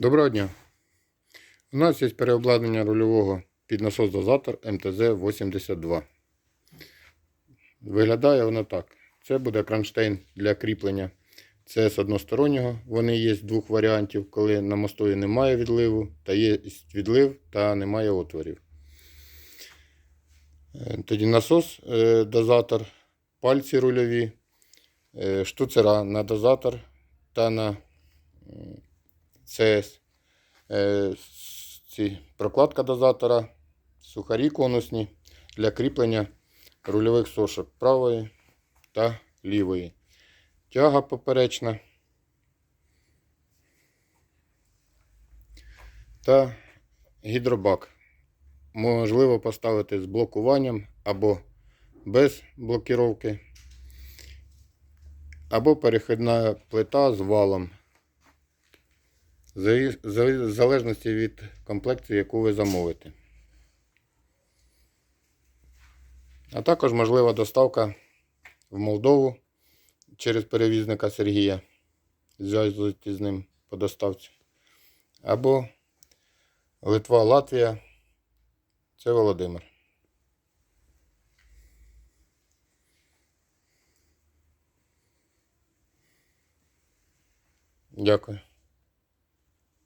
Доброго дня. У нас є переобладнання рульового під насос-дозатор МТЗ-82. Виглядає воно так. Це буде кронштейн для кріплення. Це одностороннього. Вони є з двох варіантів, коли на мостові немає відливу, та є відлив та немає отворів. Е, Тоді насос, е, дозатор, пальці рульові, е, штуцера на дозатор та на ЦС. Е, ці прокладка дозатора, сухарі конусні для кріплення рульових сошок правої та лівої. Тяга поперечна та гідробак. Можливо поставити з блокуванням або без блокіровки, або перехідна плита з валом. В залежності від комплекції, яку ви замовите. А також можлива доставка в Молдову через перевізника Сергія. Зв'язуйтесь з ним по доставці. Або Литва, Латвія. Це Володимир. Дякую.